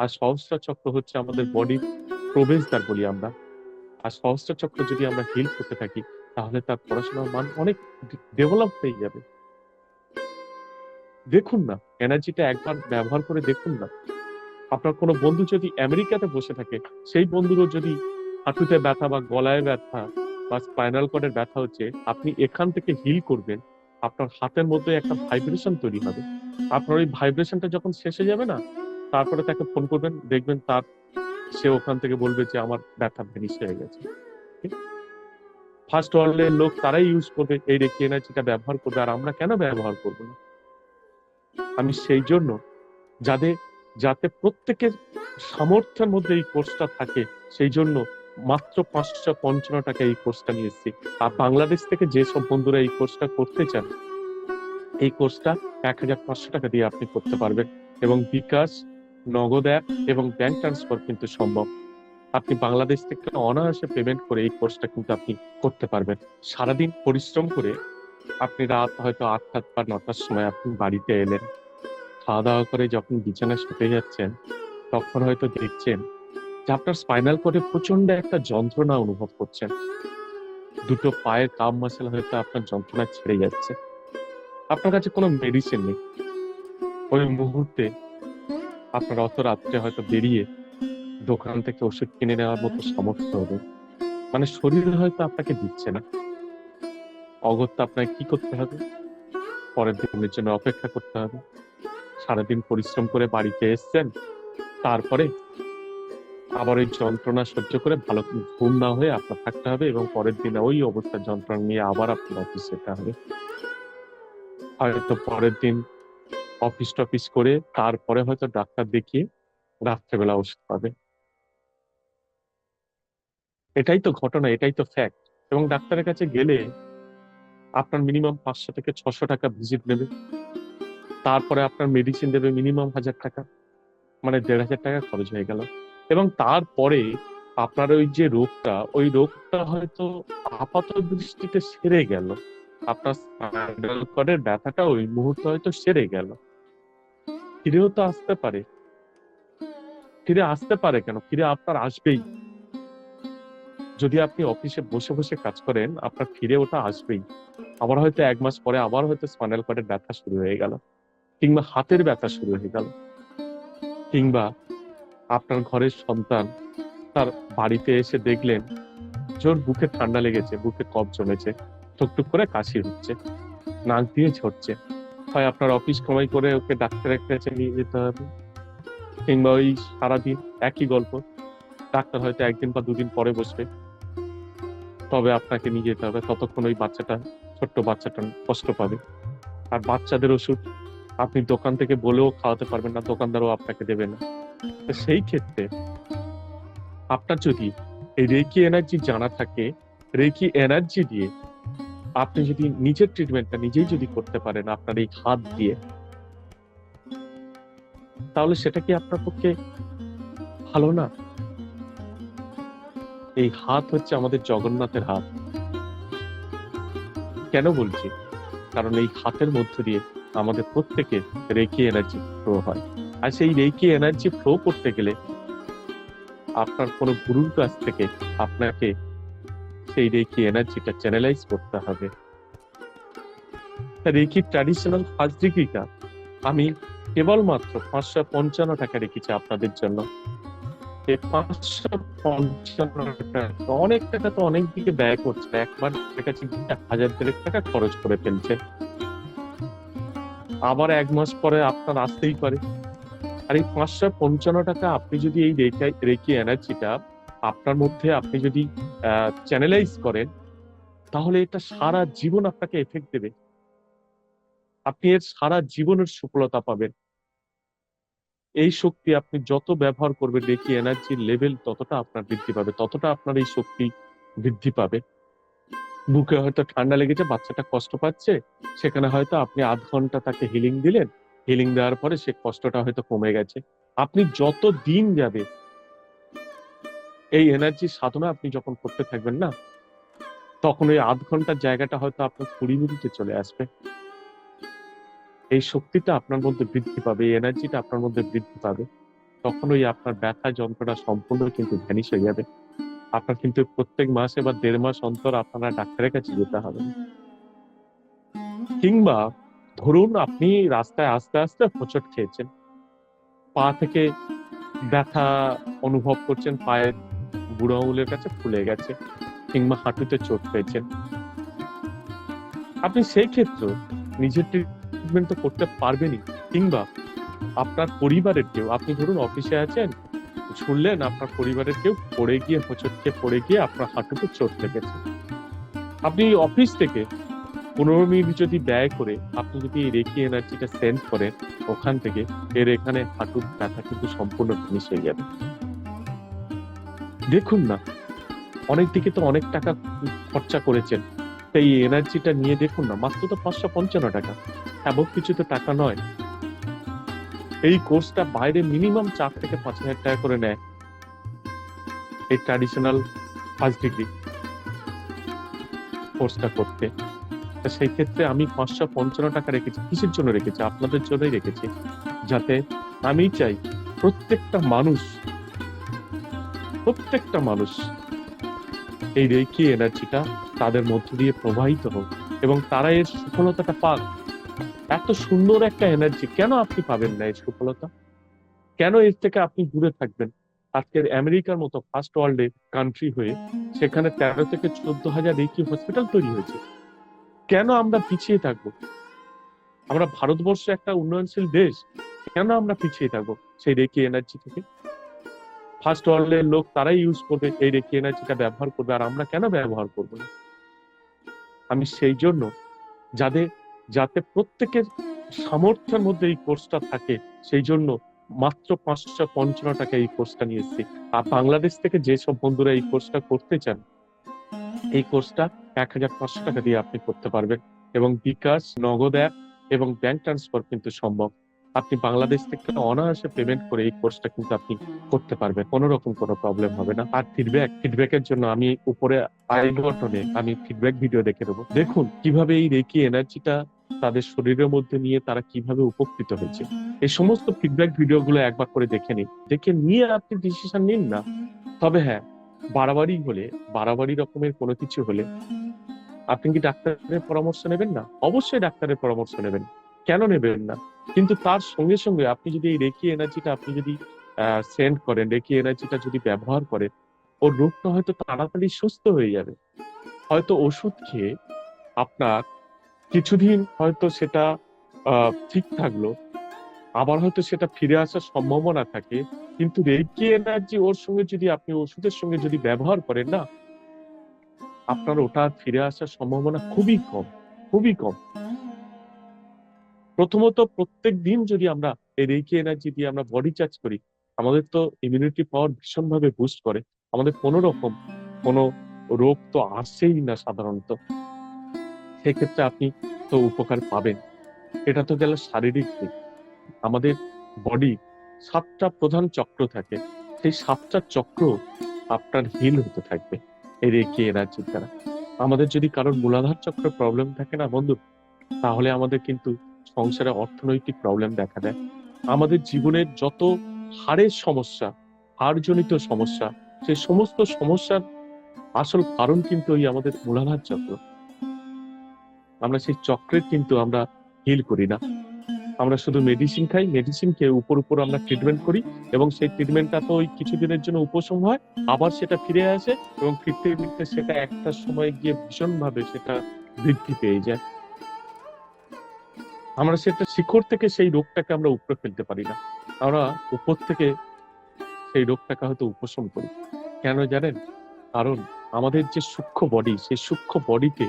আর সহস্র চক্র হচ্ছে আমাদের বডির প্রবেশদ্বার বলি আমরা। আর সহস্র চক্র যদি আমরা হিল করতে থাকি, তাহলে তার পড়াশোনার মান অনেক ডেভেলপ হয়ে যাবে। দেখুন না এনার্জিটা একবার ব্যবহার করে দেখুন না। আপনার কোনো বন্ধু যদি আমেরিকাতে বসে থাকে, সেই বন্ধুরও যদি হাঁটুতে ব্যথা বা গলায় ব্যথা বা স্পাইনাল কর্ডের ব্যথা হচ্ছে, আপনি এখান থেকে হিল করবেন, আপনার হাতের মধ্যে একটা ভাইব্রেশন তৈরি হবে। আপনার ওই ভাইব্রেশনটা যখন শেষে যাবে না তারপরে তাকে ফোন করবেন, দেখবেন তার, সে ওখান থেকে বলবে যে আমার ব্যথা ভেনিস হয়ে গেছে। ফার্স্ট ওয়ার্ল্ডের লোক তারাই ইউজ করবে, এই রেখি এনার্জিটা ব্যবহার করবে, আর আমরা কেন ব্যবহার করব না? আমি সেই জন্য যাদের যাতে প্রত্যেকের সামর্থ্যের মধ্যে এই কোর্সটা থাকে, সেই জন্য মাত্র পাঁচশো পঞ্চান্ন টাকা এই কোর্সটা নিয়ে এসেছি আর বাংলাদেশ থেকে যেসব বন্ধুরা এই কোর্সটা করতে চান, এই কোর্সটা এক হাজার পাঁচশো টাকা দিয়ে আপনি করতে পারবেন। এবং বিকাশ নগদ অ্যাপ এবং ব্যাংক ট্রান্সফার কিন্তু সম্ভব। আপনি বাংলাদেশ থেকে অনায়াসে পেমেন্ট করে এই কোর্সটা কিন্তু আপনি করতে পারবেন। সারাদিন পরিশ্রম করে আপনি রাত হয়তো আটটা বা নটার সময় আপনি বাড়িতে এলেন। খাওয়া দাওয়া করে যখন বিছানায় শুতে যাচ্ছেন, তখন হয়তো দেখছেন যে আপনার স্পাইনাল কোডে প্রচণ্ড একটা যন্ত্রণা অনুভব করছেন। দুটো পায়ের কাম মাসেল হয়তো আপনার যন্ত্রণা ছেড়ে যাচ্ছে। আপনার কাছে কোনো মেডিসিন নেই। ওই মুহূর্তে আপনার অত রাত্রে হয়তো বেরিয়ে দোকান থেকে ওষুধ কিনে নেওয়ার মতো সামর্থ্য হবে। মানে শরীর হয়তো আপনাকে দিচ্ছে না। অগত্যা আপনাকে কি করতে হবে? পরের দিনের জন্য অপেক্ষা করতে হবে। সারাদিন পরিশ্রম করে বাড়িতে এসছেন। তারপরে আবার ওই যন্ত্রণা সহ্য করে ভালো ঘুম না হয়ে আপনার থাকতে হবে এবং পরের দিনে ওই অবস্থার যন্ত্রণা নিয়ে আবার আপনার অফিস যেতে হবে। হয়তো পরের দিন অফিস টফিস করে তারপরে হয়তো ডাক্তার দেখিয়ে রাত্রেবেলা ওষুধ পাবে। এটাই তো ঘটনা, এটাই তো ফ্যাক্ট এবং ডাক্তারের কাছে গেলে আপনার মিনিমাম পাঁচশো থেকে ছশো টাকা ভিজিট নেবে। তারপরে আপনার মেডিসিন দেবে মিনিমাম হাজার টাকা মানে দেড় হাজার টাকা খরচ হয়ে গেল। এবং তারপরে আপনার ওই যে রোগটা, ওই রোগটা হয়তো আপাত দৃষ্টিতে সেরে গেল। আপনার ব্যথাটা ওই মুহূর্তে হয়তো সেরে গেল। ফিরেও তো আসতে পারে। ফিরে আসতে পারে কেন? ফিরে আপনার আসবেই। যদি আপনি অফিসে বসে বসে কাজ করেন, আপনার ফিরে ওটা আসবেই। আবার হয়তো এক মাস পরে আবার হয়তো স্পাইনাল কর্ডের ব্যথা শুরু হয়ে গেল, কিংবা হাতের ব্যথা শুরু হয়ে গেল, কিংবা আপনার ঘরের সন্তান তার বাড়িতে এসে দেখলেন, জোর বুকে ঠান্ডা লেগেছে, বুকে কফ জমেছে, টুকটুক করে কাশি হচ্ছে, নাক দিয়ে ঝরছে। হয় আপনার অফিস কামাই করে ওকে ডাক্তারের কাছে নিয়ে যেতে হবে। কিংবা ওই সারাদিন একই গল্প, ডাক্তার হয়তো একদিন বা দুদিন পরে বসবে। তবে আপনাকে নিয়ে যেতে হবে, ততক্ষণ ওই বাচ্চাটা, ছোট্ট বাচ্চাটা কষ্ট পাবে। আর বাচ্চাদের ওষুধ আপনি দোকান থেকে বলেও খাওয়াতে পারবেন না, দোকানদারও আপনাকে দেবে না। সেই ক্ষেত্রে আপনার যদি এই রেকি এনার্জি জানা থাকে, রেকি এনার্জি দিয়ে আপনি যদি নিজের ট্রিটমেন্টটা নিজেই যদি করতে পারেন আপনার এই হাত দিয়ে, তাহলে সেটা কি আপনার পক্ষে ভালো না? এই হাত হচ্ছে আমাদের জগন্নাথের হাত। কেন বলছি? কারণ এই হাতের মধ্য দিয়ে আমাদের প্রত্যেকের রেকি এনার্জি ফ্লো হয়। আর সেই রেকি এনার্জি ফ্লো করতে গেলে আপনার কোনো গুরুর কাছ থেকে আপনাকে সেই রেকি এনার্জিটা চ্যানেলাইজ করতে হবে। রেকি ট্র্যাডিশনাল ফার্স্ট ডিগ্রিটা আমি কেবলমাত্র পাঁচশো পঞ্চান্ন টাকা রেখেছি আপনাদের জন্য। অনেক টাকা তো অনেক দিকে ব্যয় করছে, একবার কাছে হাজার দেড়েক টাকা খরচ করে ফেলছে। আবার এক মাস পরে আপনার আসতেই পারে। আর এই পাঁচশো পঞ্চান্ন টাকা আপনি যদি এই রেখে, রেখি এনার্জিটা আপনার মধ্যে আপনি যদি চ্যানেলাইজ করেন, তাহলে এটা সারা জীবন আপনাকে এফেক্ট দেবে। আপনি এর সারা জীবনের সফলতা পাবেন। এই শক্তি আপনি যত ব্যবহার করবেন, দেখি এনার্জির লেভেল ততটা আপনার বৃদ্ধি পাবে, ততটা আপনার এই শক্তি বৃদ্ধি পাবে। বুকে হয়তো ঠান্ডা লেগেছে, বাচ্চাটা কষ্ট পাচ্ছে, সেখানে হয়তো আপনি আধ ঘণ্টা তাকে হিলিং দিলেন। হিলিং দেওয়ার পরে সে কষ্টটা হয়তো কমে গেছে। আপনি যত দিন যাবে এই এনার্জি সাধনা আপনি যখন করতে থাকবেন না, তখন ওই আধ ঘণ্টার জায়গাটা হয়তো আপনার কুড়ি মিনিটে চলে আসবে। এই শক্তিটা আপনার মধ্যে বৃদ্ধি পাবে, এই এনার্জিটা আপনার মধ্যে বৃদ্ধি পাবে। তখন ওই আপনার ব্যথা যন্ত্রণা সম্পূর্ণ কিন্তু ভ্যানিশ হয়ে যাবে। আপনার কিন্তু প্রত্যেক মাসে বা দেড় মাস অন্তর আপনারা ডাক্তারের কাছে যেতে হবে কিংবা ধরুন আপনি রাস্তায় আস্তে আস্তে হোঁচট খেয়েছেন, পা থেকে ব্যথা অনুভব করছেন, পায়ের বুড়ো আঙুলের কাছে ফুলে গেছে কিংবা হাঁটুতে চোট পেয়েছেন আপনি সেই ক্ষেত্রে নিজের ট্রিটমেন্ট তো করতে পারবেনই, কিংবা আপনার পরিবারের কেউ, আপনি ধরুন অফিসে আছেন, শুনলেন আপনার পরিবারের কেউ পড়ে গিয়ে হোঁচট খেয়ে পড়ে গিয়ে আপনার হাঁটুতে চোট লেগেছে। আপনি অফিস থেকে পনেরো মিনিট যদি ব্যয় করে আপনি যদি রেকি এনার্জিটা সেন্ড করেন, ওখান থেকে এর এখানে হাঁটুর ব্যথা কিন্তু সম্পূর্ণ ফিনিশ হয়ে যাবে। দেখুন না, অনেক দিকে তো অনেক টাকা খরচা করেছেন। তাই এনার্জিটা নিয়ে দেখুন না, মাত্র তো পাঁচশো পঞ্চান্ন টাকা। এমন কিছু তো টাকা নয়। এই কোর্সটা বাইরে মিনিমাম চার থেকে পাঁচ হাজার টাকা করে নেয়। এই ট্র্যাডিশনাল ফার্স্ট ডিগ্রি কোর্সটা করতে। সেই ক্ষেত্রে আমি পাঁচশো পঞ্চান্ন টাকা রেখেছি, কিসের জন্য রেখেছি? আপনাদের জন্যই রেখেছি। যাতে আমি চাই প্রত্যেকটা মানুষ প্রত্যেকটা মানুষ এই রেকি এনার্জিটা তাদের মধ্য দিয়ে প্রবাহিত হোক এবং তারা এর সফলতাটা পাক। এত সুন্দর একটা এনার্জি কেন আপনি পাবেন না এই সফলতা? কেন এর থেকে আপনি দূরে থাকবেন? আজকের আমেরিকার মতো ফার্স্ট ওয়ার্ল্ডে কান্ট্রি হয়ে সেখানে তেরো থেকে চোদ্দ হাজার রেকি হসপিটাল তৈরি হয়েছে। কেন আমরা পিছিয়ে থাকব? আমরা ভারতবর্ষ একটা উন্নয়নশীল দেশ, কেন আমরা পিছিয়ে থাকব সেই রেকি এনার্জি থেকে? ফার্স্ট ওয়ার্ল্ডের লোক তারাই ইউজ করবে, এই রেকি এনার্জিটা ব্যবহার করবে, আর আমরা কেন ব্যবহার করব না? আমি সেই জন্য যাদের, যাতে প্রত্যেকের সামর্থ্যের মধ্যে এই কোর্সটা থাকে, সেই জন্য মাত্র পাঁচশো পঞ্চান্ন টাকা এই কোর্সটা নিয়ে এসেছি আর বাংলাদেশ থেকে যেসব বন্ধুরা এই কোর্সটা করতে চান, এই কোর্সটা এক হাজার পাঁচশো টাকা দিয়ে আপনি করতে পারবেন। এবং বিকাশ, নগদ অ্যাপ এবং ব্যাংক ট্রান্সফার কিন্তু সম্ভব। আপনি বাংলাদেশ থেকে অনায়াসে পেমেন্ট করে এই কোর্সটা কিন্তু আপনি করতে পারবেন। কোনো রকম কোনো প্রবলেম হবে না। আর ফিডব্যাক ফিডব্যাকের জন্য আমি উপরে আই বটনে আমি ফিডব্যাক ভিডিও দেখে দেবো। দেখুন কীভাবে এই রেকি এনার্জিটা তাদের শরীরের মধ্যে নিয়ে তারা কীভাবে উপকৃত হয়েছে। এই সমস্ত ফিডব্যাক ভিডিওগুলো একবার করে দেখে নিন। দেখে নিয়ে আপনি ডিসিশন নিন না। তবে হ্যাঁ বাড়াবাড়ি হলে, বাড়াবাড়ি রকমের কোনো কিছু হলে আপনি কি ডাক্তারের পরামর্শ নেবেন না? অবশ্যই ডাক্তারের পরামর্শ নেবেন। কেন নেবেন না? কিন্তু তার সঙ্গে সঙ্গে আপনি যদি এই রেকি এনার্জিটা আপনি যদি সেন্ড করেন, রেকি এনার্জিটা যদি ব্যবহার করেন, ওর রোগটা হয়তো তাড়াতাড়ি সুস্থ হয়ে যাবে। হয়তো ওষুধ খেয়ে আপনার কিছুদিন হয়তো সেটা ঠিক থাকল, আবার হয়তো সেটা ফিরে আসার সম্ভাবনা থাকে, কিন্তু রেকি এনার্জি ওর সঙ্গে যদি আপনি ওষুধের সঙ্গে যদি ব্যবহার করেন না, আপনার ওটা ফিরে আসার সম্ভাবনা খুবই কম খুবই কম। প্রথমত প্রত্যেক দিন যদি আমরা এই রেকি এনার্জি দিয়ে আমরা বডি চার্জ করি, আমাদের তো ইমিউনিটি পাওয়ার ভীষণ ভাবে বুস্ট করে। আমাদের কোনো রকম কোনো রোগ তো আসেই না সাধারণত। সেক্ষেত্রে আপনি তো উপকার পাবেন। এটা তো গেল শারীরিক দিক। আমাদের বডি সাতটা প্রধান চক্র থাকে। সেই সাতটা চক্র আপনার হিল হতে থাকবে এই রেকি এনার্জির দ্বারা। আমাদের যদি কারোর মূলাধার চক্র প্রবলেম থাকে না বন্ধু, তাহলে আমাদের কিন্তু সংসারে অর্থনৈতিক প্রবলেম দেখা দেয়। আমাদের জীবনের যত হাড়ের সমস্যা, হাড়জনিত সমস্যা সেই সমস্ত সমস্যার আসল কারণ কিন্তু ওই আমাদের মূলাধার চক্র। আমরা সেই চক্রের কিন্তু আমরা হিল করি না। আমরা শুধু মেডিসিন খাই মেডিসিন খেয়ে উপর উপর আমরা ট্রিটমেন্ট করি এবং সেই ট্রিটমেন্টটা তো ওই কিছুদিনের জন্য উপশম হয়, আবার সেটা ফিরে আসে এবং ফিরতে ফিরতে সেটা একটা সময় গিয়ে ভীষণভাবে সেটা বৃদ্ধি পেয়ে যায়। আমরা সেটা শিকড় থেকে সেই রোগটাকে আমরা উপরে ফেলতে পারি না। আমরা উপর থেকে সেই রোগটাকে হয়তো উপশম করি। কেন জানেন? কারণ আমাদের যে সূক্ষ্ম বডি সেই সূক্ষ্ম বডিতে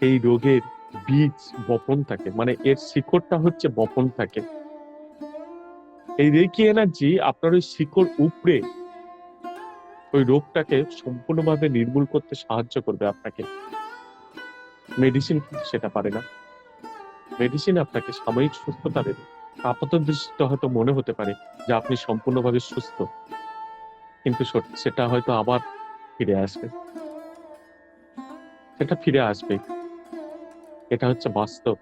এই রোগের বীজ বপন থাকে। মানে এর শিকড়টা হচ্ছে বপন থাকে। এই রেকি এনার্জি আপনার ওই শিকড় উপড়ে ওই রোগটাকে সম্পূর্ণভাবে নির্মূল করতে সাহায্য করবে আপনাকে। মেডিসিন সেটা পারে না। মেডিসিন আপনাকে সাময়িক সুস্থতা দেবে। আপাত দৃষ্টিতে হয়তো মনে হতে পারে যে আপনি সম্পূর্ণভাবে সুস্থ। কিন্তু সেটা হয়তো আবার ফিরে আসবে। সেটা ফিরে আসবে। এটা হচ্ছে বাস্তব।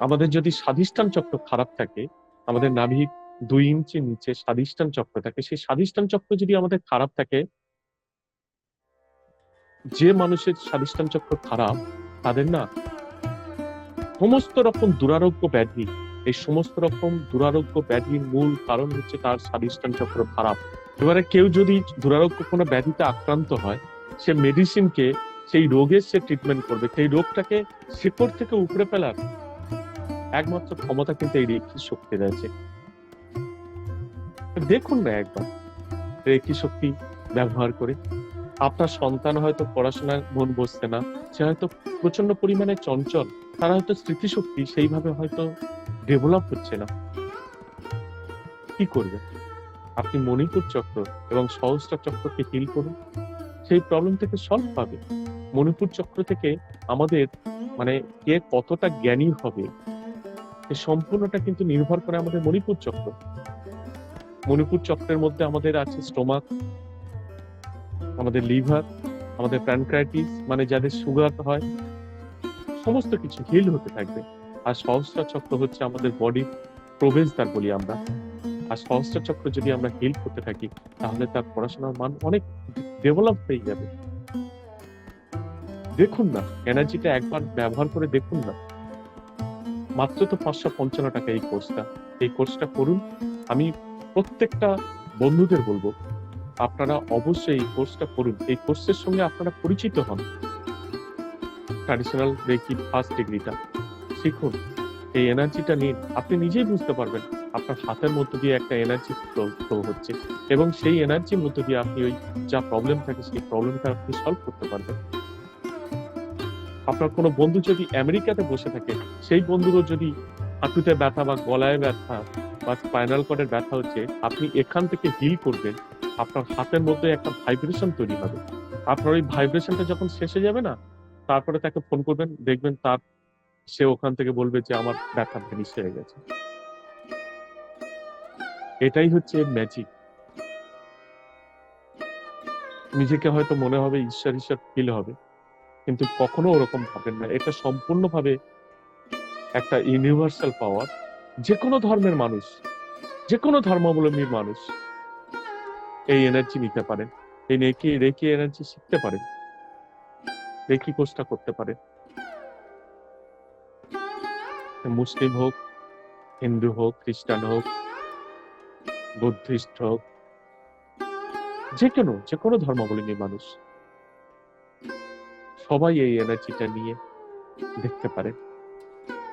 আমাদের যদি স্বাধিষ্ঠান চক্র খারাপ থাকে, আমাদের নাভি দুই ইঞ্চি নিচে স্বাদিষ্টান চক্র থাকে, সেই স্বাদিষ্টান চক্র যদি আমাদের খারাপ থাকে, যে মানুষের স্বাদিষ্টান চক্র খারাপ, তাদের না সমস্ত রকম দুরারোগ্য ব্যাধি, এই সমস্ত রকম দুরারোগ্য ব্যাধির মূল কারণ হচ্ছে তার স্বাদিষ্টান চক্র খারাপ। এবারে কেউ যদি দুরারোগ্য কোনো ব্যাধিতে আক্রান্ত হয়, সে মেডিসিনকে সেই রোগের সে ট্রিটমেন্ট করবে। সেই রোগটাকে শিকড় থেকে উপড়ে ফেলার একমাত্র ক্ষমতা কিন্তু এই রেখি শক্তি রয়েছে দেখুন না একবার রেখি শক্তি ব্যবহার করে। আপনার সন্তান হয়তো পড়াশোনায় মন বসছে না, সে হয়তো প্রচণ্ড পরিমাণে চঞ্চল। তার হয়তো স্মৃতিশক্তি সেইভাবে হয়তো ডেভেলপ হচ্ছে না। কি করবে? আপনি মণিপুর চক্র এবং সহস্র চক্রকে হিল করুন। সেই প্রবলেম থেকে সলভ পাবে। মণিপুর চক্র থেকে আমাদের মানে কে কতটা জ্ঞানী হবে সম্পূর্ণটা কিন্তু নির্ভর করে আমাদের মণিপুর চক্র। মণিপুর চক্রের মধ্যে আমাদের আছে স্টোমাক আমাদের লিভার আমাদের প্যানক্রাইটিস মানে যাদের সুগার হয়। সমস্ত কিছু হিল হতে থাকবে। আর সহস্রা চক্র হচ্ছে আমাদের বডির প্রবেশদ্বার বলি আমরা। আর সহস্রা চক্র যদি আমরা হিল করতে থাকি, তাহলে তার পড়াশোনার মান অনেক ডেভেলপ হয়ে যাবে। দেখুন না এনার্জিটা একবার ব্যবহার করে দেখুন না। মাত্র তো পাঁচশো পঞ্চান্ন টাকা এই কোর্সটা এই কোর্সটা করুন। আমি প্রত্যেকটা বন্ধুদের বলব, আপনারা অবশ্যই এই কোর্সটা করুন। এই কোর্সের সঙ্গে আপনারা পরিচিত হন। ট্র্যাডিশনাল রেকি ফার্স্ট ডিগ্রিটা শিখুন, এই এনার্জিটা নিন। আপনি নিজেই বুঝতে পারবেন, আপনার হাতের মধ্য দিয়ে একটা এনার্জি ফ্লো হচ্ছে এবং সেই এনার্জির মধ্য দিয়ে আপনি ওই যা প্রবলেম থাকে সেই প্রবলেমটা আপনি সলভ করতে পারবেন। আপনার কোনো বন্ধু যদি আমেরিকাতে বসে থাকে, সেই বন্ধুরও যদি হাঁটুতে ব্যথা বা গলায় ব্যথা বা স্পাইনাল কর্ডের ব্যথা হচ্ছে, আপনি এখান থেকে হিল করবেন, আপনার হাতের মধ্যে একটা ভাইব্রেশন তৈরি হবে। আপনার ওই ভাইব্রেশনটা যখন শেষে যাবে না তারপরে তাকে ফোন করবেন, দেখবেন তার, সে ওখান থেকে বলবে যে আমার ব্যথা ভেনিস হয়ে গেছে। এটাই হচ্ছে ম্যাজিক নিজেকে হয়তো মনে হবে ঈশ্বর ঈশ্বর ফিল হবে, কিন্তু কখনো ওরকম ভাবেন না। এটা সম্পূর্ণভাবে একটা ইউনিভার্সাল পাওয়ার যে কোনো ধর্মের মানুষ যে কোনো ধর্মাবলম্বীর মানুষ এই এনার্জি নিতে পারেন। এই রেকি রেকি এনার্জি শিখতে পারেন। রেকি কোর্সটা করতে পারেন মুসলিম হোক, হিন্দু হোক, খ্রিস্টান হোক, বুদ্ধিস্ট হোক, যে কোনো যে কোনো ধর্মাবলম্বী মানুষ। সবাই এই এনার্জিটা নিয়ে দেখতে পারে।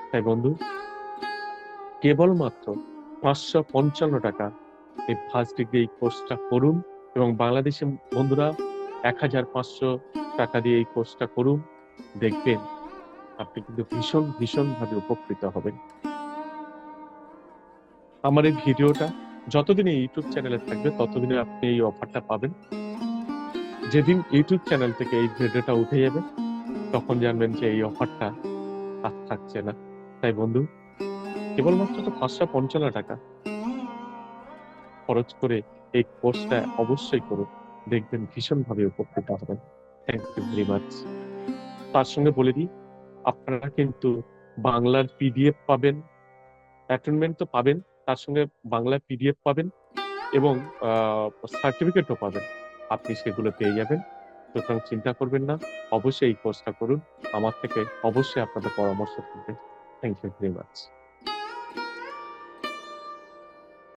তাই বন্ধু, কেবলমাত্র পাঁচশো পঞ্চান্ন টাকা এই ফার্স্ট ডিগ্রি এই কোর্সটা করুন এবং বাংলাদেশের বন্ধুরা এক হাজার পাঁচশো টাকা দিয়ে এই কোর্সটা করুন, দেখবেন আপনি কিন্তু ভীষণ ভীষণ ভাবে উপকৃত হবেন। আমার এই ভিডিওটা যতদিন এই ইউটিউব চ্যানেলে থাকবে, ততদিনে আপনি এই অফারটা পাবেন। যেদিন ইউটিউব চ্যানেল থেকে এই ভিডিওটা উঠে যাবে, তখন জানবেন যে এই অফারটা আর থাকছে না। তাই বন্ধু, কেবলমাত্র তো পাঁচশো পঞ্চান্ন টাকা। খরচ করে এই কোর্সটা অবশ্যই করুন। দেখবেন ভীষণ ভাবে উপকৃত হবেন। থ্যাংক ইউ ভেরি মাচ তার সঙ্গে বলে দিই, আপনারা কিন্তু বাংলার পিডিএফ পাবেন অ্যাটেনমেন্ট তো পাবেন, তার সঙ্গে বাংলা পিডিএফ পাবেন এবং সার্টিফিকেটও পাবেন। আপনি সেগুলো পেয়ে যাবেন, সুতরাং চিন্তা করবেন না, অবশ্যই এই কোর্সটা করুন। আমার থেকে অবশ্যই আপনাদের পরামর্শ থাকবে থ্যাংক ইউ ভেরি মাচ